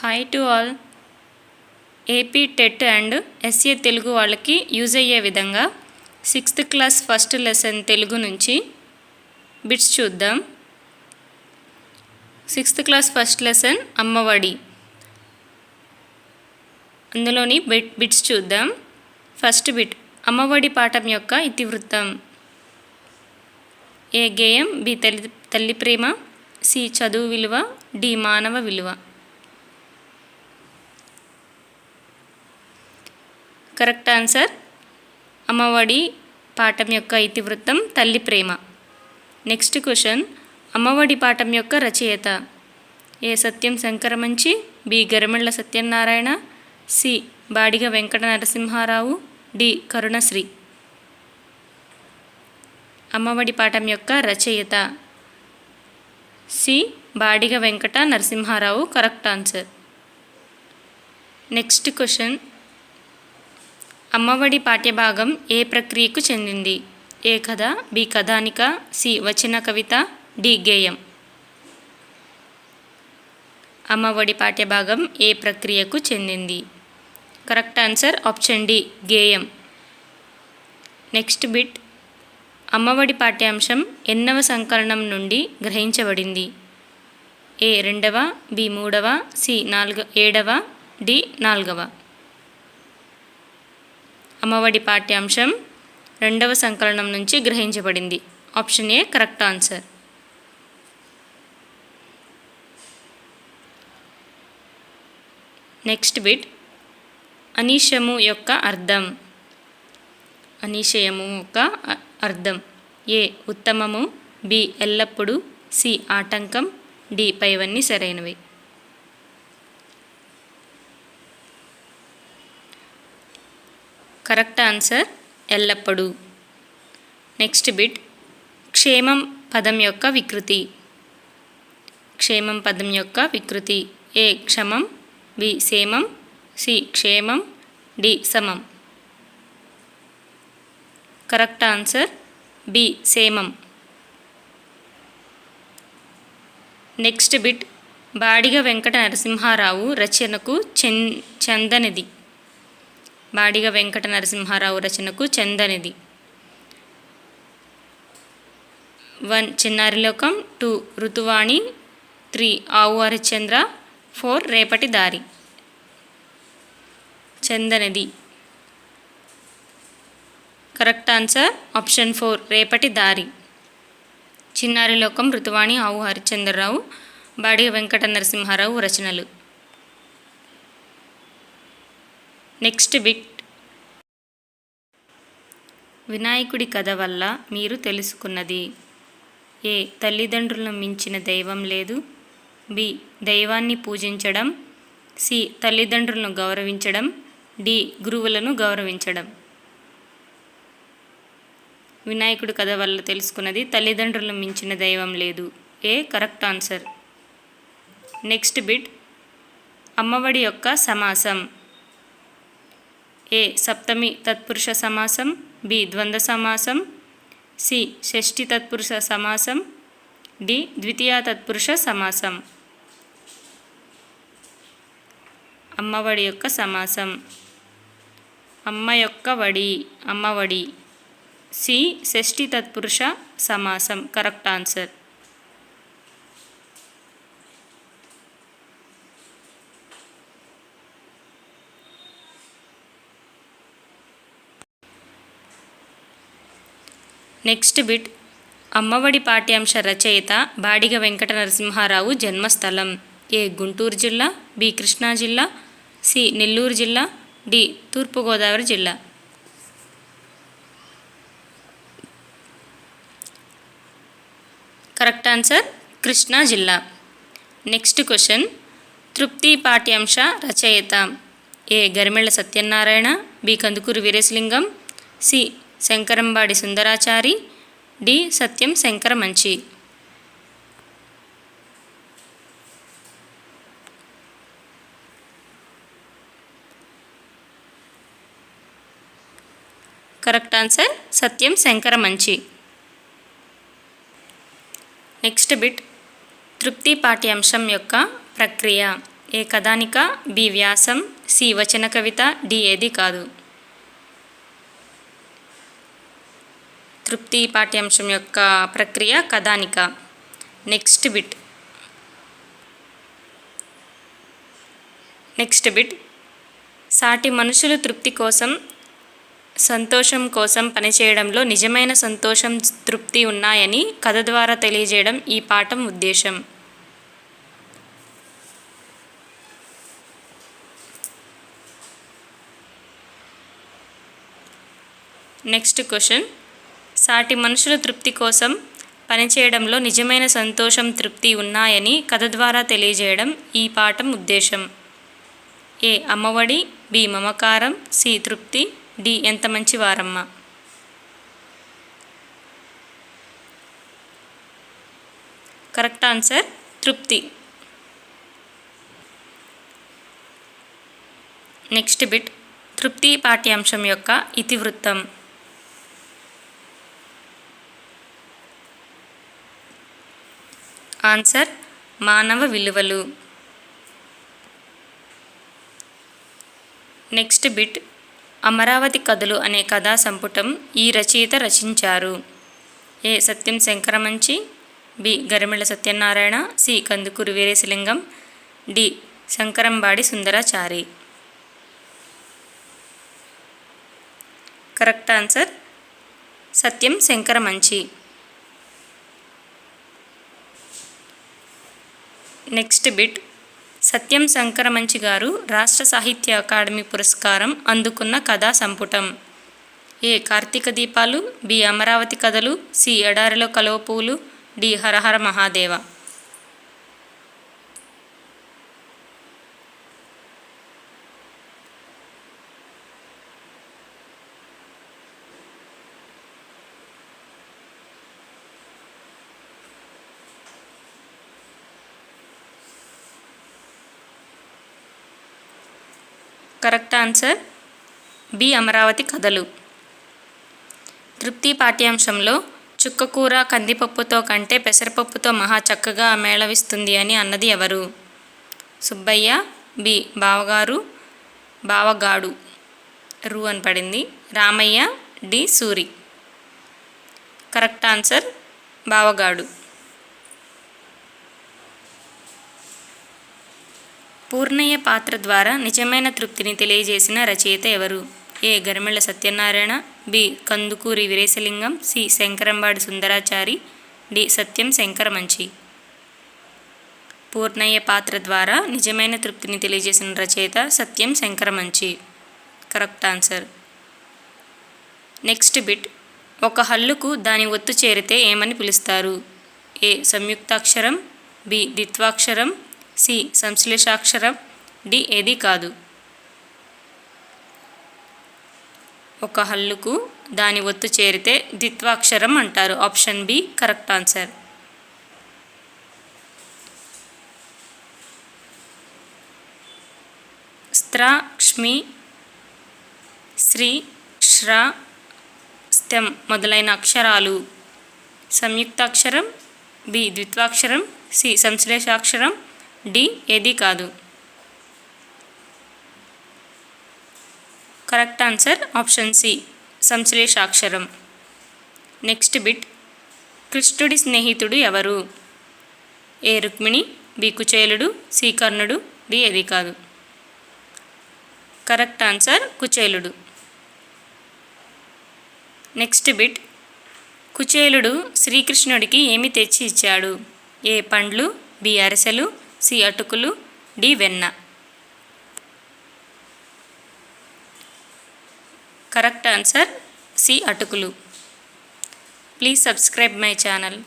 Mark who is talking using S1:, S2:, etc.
S1: Hi to all AP TET and SA Telugu వాళ్ళకి use అయ్యే విధంగా sixth class first lesson Telugu నుంచి bits చూద్దాం. Sixth class first lesson Ammaodi. అందులోని bit bits చూద్దాం. First bit Ammaodi పాఠం యొక్క ఇతివృత్తం. ఏ గేయం? బి తల్లి తల్లి ప్రేమ సి చదువు విలువ డి మానవ విలువ. Correct answer. అమ్మఒడి పాఠం యొక్క ఇతివృత్తం తల్లి ప్రేమ. Next question. అమ్మఒడి పాఠం యొక్క రచయిత. A Satyam Sankaramanchi B Garimella Satyanarayana C Badiga Venkata Narasimharao D Karunasri. Ammaodi పాఠం యొక్క రచయిత. C Badiga Venkata Narasimharao correct answer. Next question. Ammaodi పాఠ్యభాగం ఏ ప్రక్రియకు చెందింది? ఏ కథ బి కథానిక సి వచన కవిత డి గేయం. అమ్మఒడి పాఠ్యభాగం ఏ ప్రక్రియకు చెందింది? కరెక్ట్ ఆన్సర్ ఆప్షన్ డి గేయం. Next bit. అమ్మఒడి పాఠ్యాంశం ఎన్నవ సంకలనం నుండి గ్రహించబడింది? ఏ రెండవ బి మూడవ సి నాలుగ ఏడవ డి నాలుగవ. అమ్మఒడి పాఠ్యాంశం రెండవ సంకలనం నుంచి గ్రహించబడింది. Option A correct answer. Next bit. అనీషము యొక్క అర్థం. అనిశయము యొక్క అర్థం. ఏ ఉత్తమము బి ఎల్లప్పుడూ సి ఆటంకం డి పైవన్నీ సరైనవి. కరెక్ట్ ఆన్సర్ ఎల్లప్పుడూ. Next bit. క్షేమం పదం యొక్క వికృతి. క్షేమం పదం యొక్క వికృతి. ఏ క్షమం బి సేమం సి క్షేమం డి సమం. కరెక్ట్ ఆన్సర్ బి సేమం నెక్స్ట్ బిట్. బాడిగ వెంకట నరసింహారావు రచనకు చెందనిది బాడిగ వెంకట నరసింహారావు రచనకు చందనిది వన్ చిన్నారిలోకం టూ ఋతువాణి త్రీ ఆవు హరిశ్చంద్ర ఫోర్ రేపటి దారి. చందనది కరెక్ట్ ఆన్సర్ ఆప్షన్ ఫోర్ రేపటి దారి. చిన్నారి లోకం ఋతువాణి ఆవు హరిశ్చంద్రరావు బాడిగ వెంకట నరసింహారావు రచనలు. Next bit. వినాయకుడి కథ వల్ల మీరు తెలుసుకున్నది. ఏ. తల్లిదండ్రులను మించిన దైవం లేదు. బి. దైవాన్ని పూజించడం. సి. తల్లిదండ్రులను గౌరవించడం. డి. గురువులను గౌరవించడం. వినాయకుడి కథ వల్ల తెలుసుకున్నది తల్లిదండ్రులను మించిన దైవం లేదు. A. Correct answer. Next bit. Ammaodi యొక్క సమాసం. ఏ సప్తమి తత్పురుష సమాసం బి ద్వంద్వ సమాసం సి షష్ఠి తత్పురుష సమాసం డి ద్వితీయ తత్పురుష సమాసం. అమ్మఒడి యొక్క సమాసం. అమ్మ యొక్క వడి అమ్మఒడి. సి షష్ఠి తత్పురుష సమాసం. Correct answer. Next bit. Ammaodi పాఠ్యాంశ రచయిత బాడిగ వెంకట నరసింహారావు జన్మస్థలం. ఏ గుంటూరు జిల్లా బి కృష్ణా జిల్లా సి నెల్లూరు జిల్లా డి తూర్పుగోదావరి జిల్లా. కరెక్ట్ ఆన్సర్ కృష్ణా జిల్లా. Next question. తృప్తి పాఠ్యాంశ రచయిత. A Garimella Satyanarayana B Kandukuri Veeresalingam C Sankarambadi Sundarachari D Satyam Sankaramanchi. Correct answer Satyam Sankaramanchi next bit. తృప్తి పాఠ్యాంశం యొక్క ప్రక్రియ. ఏ కథానిక బి వ్యాసం సి వచన కవిత డి ఏది కాదు. తృప్తి పాఠ్యాంశం యొక్క ప్రక్రియ కథానిక. నెక్స్ట్ బిట్ నెక్స్ట్ బిట్ సాటి మనుషులు తృప్తి కోసం సంతోషం కోసం పనిచేయడంలో నిజమైన సంతోషం తృప్తి ఉన్నాయని కథ ద్వారా తెలియజేయడం ఈ పాఠం ఉద్దేశం. నెక్స్ట్ క్వశ్చన్ సాటి మనుషుల తృప్తి కోసం పనిచేయడంలో నిజమైన సంతోషం తృప్తి ఉన్నాయని కథ ద్వారా తెలియజేయడం ఈ పాఠం ఉద్దేశం. ఏ. అమ్మఒడి బి. మమకారం సి. తృప్తి డి. ఎంత మంచి వారమ్మ. కరెక్ట్ ఆన్సర్ తృప్తి. నెక్స్ట్ బిట్ తృప్తి పాఠ్యాంశం యొక్క ఇతివృత్తం. ఆన్సర్ మానవ విలువలు. నెక్స్ట్ బిట్ అమరావతి కథలు అనే కథా సంపుటం ఈ రచయిత రచించారు. A. Satyam Sankaramanchi B. Garimella Satyanarayana C. Kandukuri Veeresalingam D. Sankarambadi Sundarachari. Correct answer Satyam Sankaramanchi. Next bit. Satyam Sankaramanchi గారు రాష్ట్ర సాహిత్య అకాడమీ పురస్కారం అందుకున్న కథా సంపుటం. ఏ. కార్తీక దీపాలు బి. అమరావతి కథలు సి. ఎడారిలో కలువ పూలు డి. హరహర Mahadeva. Correct answer? B. Amaravati కథలు. తృప్తి పాఠ్యాంశంలో చుక్కకూర కందిపప్పుతో కంటే పెసరపప్పుతో మహా చక్కగా మేళవిస్తుంది అని అన్నది ఎవరు? సుబ్బయ్య బి. బావగారు బావగాడు. రు అని పడింది. Ramaiah D. Suri. Correct answer బావగాడు. Purnaiah పాత్ర ద్వారా నిజమైన తృప్తిని తెలియజేసిన రచయిత ఎవరు? A. Garimella Satyanarayana B. Kandukuri Veeresalingam C. Sankarambadi Sundarachari D. Satyam Sankaramanchi. Purnaiah పాత్ర ద్వారా నిజమైన తృప్తిని తెలియజేసిన రచయిత Satyam Sankaramanchi. Correct answer. Next bit. ఒక హల్లుకు దాని ఒత్తు చేరితే ఏమని పిలుస్తారు? ఏ. సంయుక్తాక్షరం బి. ద్విత్వాక్షరం సి. సంశ్లేషాక్షరం. డి. ఏది కాదు. ఒక హల్లుకు దాని ఒత్తు చేరితే ద్విత్వాక్షరం అంటారు. Option B correct answer. స్త్రాక్ష్మి శ్రీ శ్ర స్తం మొదలైన అక్షరాలు. సంయుక్తాక్షరం బి ద్విత్వాక్షరం సి సంశ్లేషాక్షరం డి ఏది కాదు. Correct answer option C. సంశ్లేషాక్షరం. Next bit. కృష్ణుడి స్నేహితుడు ఎవరు? ఏ రుక్మిణి బి కుచేలుడు సి కర్ణుడు డి ఏది కాదు. Correct answer కుచేలుడు. Next bit. కుచేలుడు శ్రీకృష్ణుడికి ఏమి తెచ్చి ఇచ్చాడు? ఏ పండ్లు బి అరిసెలు సి అటుకులు డి వెన్న. కరెక్ట్ ఆన్సర్ సి అటుకులు. Please subscribe my channel.